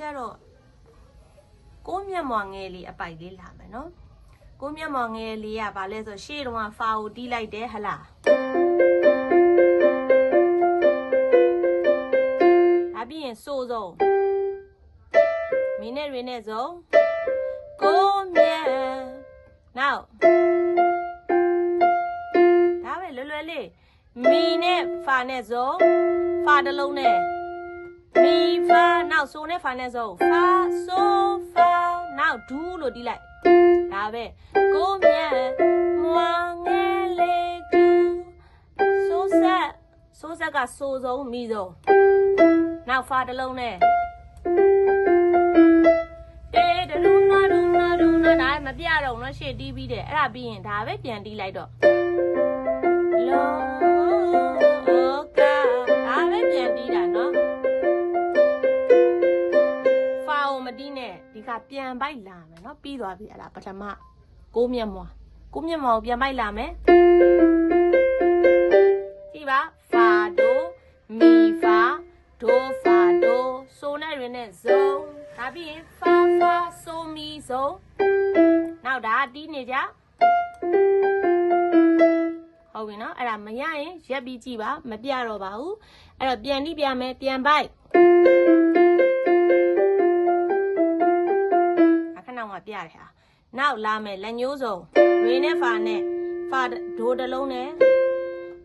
ကြတော့ကိုမျက်မှောင်ငယ်လေးအပိုက်လေးလာမယ်နော်ကိုမျက်မှောင်ငယ်လေးကဘာလဲဆိုရှေ့တုန်းကဖာကိုတီးလိုက်တယ်ဟလားဒါပြီးရင်စိုးစုံမင်းနဲ့ရင်းနဲ့စုံကိုမျက်နောက်ဒါပဲလွယ်လွယ်လေးမီနဲ့ဖာနဲ့စုံဖာတစ်လုံးနဲ့မီဖာ နောက်ဆိုနဲ့ဖာနဲ့ဆိုဖာဆိုဖာနောက်ဒူးလို့တီးလိုက်ဒါပဲကိုမြတ်မွာငယ်လေးဒူးဆိုဆက်ဆိုဆက်ကဆိုဆုံးမီဆုံးနောက်ဖာတစ်လုံးနဲ့တေးဒလူနာဒူနာဒူနာဒါမပြတော့ဘူးနော်ရှေ့တီးပြီးတယ်အဲ့ဒါပြီးရင်ဒါပဲပြန်တီးလိုက်တော့လော ကပြန်ပိုက်လာမယ်เนาะပြီးသွားပြီအဲ့ဒါပထမကိုမျက်မှောကိုမျက်မှောကိုပြန်ပိုက်လာမယ်ကြည့်ပါဖာဒိုမီဖာဒိုဖာဒိုဆိုနဲ့ရင်းနဲ့ဇုံဒါပြီးရင်ဖာဖာဆိုမီဇုံနောက်ဒါတီးနေကြဟုတ်ပြီเนาะအဲ့ဒါမရရင်ရက်ပြီးကြည့်ပါမပြတော့ပါဘူးအဲ့တော့ပြန်တီးပြန်မယ်ပြန်ပိုက် အခဏမှပြတယ်ဟာနောက်လာမယ်လက်ညှိုးစုံရေနဲ့ဖာနဲ့ဖာဒိုတစ်လုံးနဲ့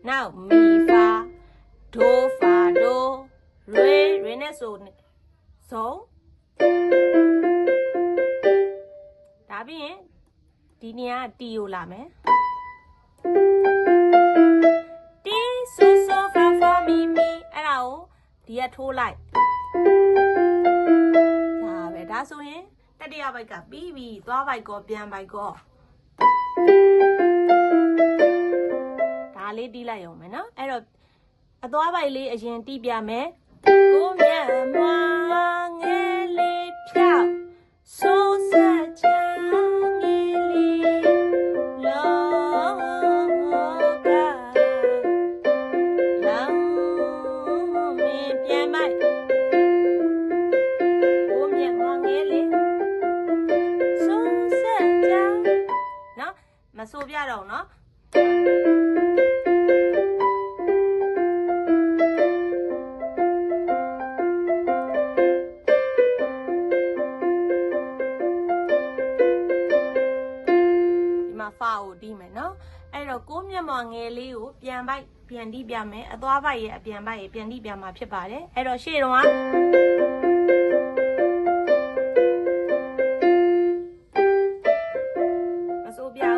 နောက်မီဖာဒိုဖာဒိုရေရေနဲ့ဆိုစုံဒါပြီးရင်ဒီနေရာတီကိုလာမယ်တီဆိုဆိုဖာဖာမီမီအဲ့ဒါကိုဒီကထိုးလိုက်ဒါပဲဒါဆိုရင် တတိယဘိုက်ကပြီးပြီသွားဘိုက်ကောပြန်ဘိုက်ကောဒါလေးတီးလိုက်အောင်မယ်နော်အဲ့တော့အသွားဘိုက်လေးအရင်တီးပြမယ်ကိုမြတ်မွာငယ် ဆိုပြတော့ဘူးနော်ဒီမှာဖာကိုတီးမယ်နော်အဲ့တော့ကိုမျက်မှောင်ငယ်လေးကိုပြန်ပိုက်ပြန်တီးပြမယ်အသွားပိုက်ရဲ့အပြန်ပိုက်ရဲ့ပြန်တီးပြမှာဖြစ်ပါတယ်အဲ့တော့ရှေ့တုန်းကမစိုးပြအောင်နော်ပြ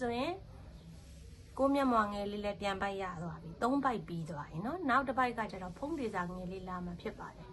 ဆိုရင်ကိုမျက်မှောင်ငယ်လေးလည်းပြန်ပိုက်ရသွားပြီသုံးပိုက်ပြီးသွားပြီနော်နောက်တစ်ပိုက်ကကျတော့ဖုံးဒေစာငယ်လေးလာမှဖြစ်ပါတယ်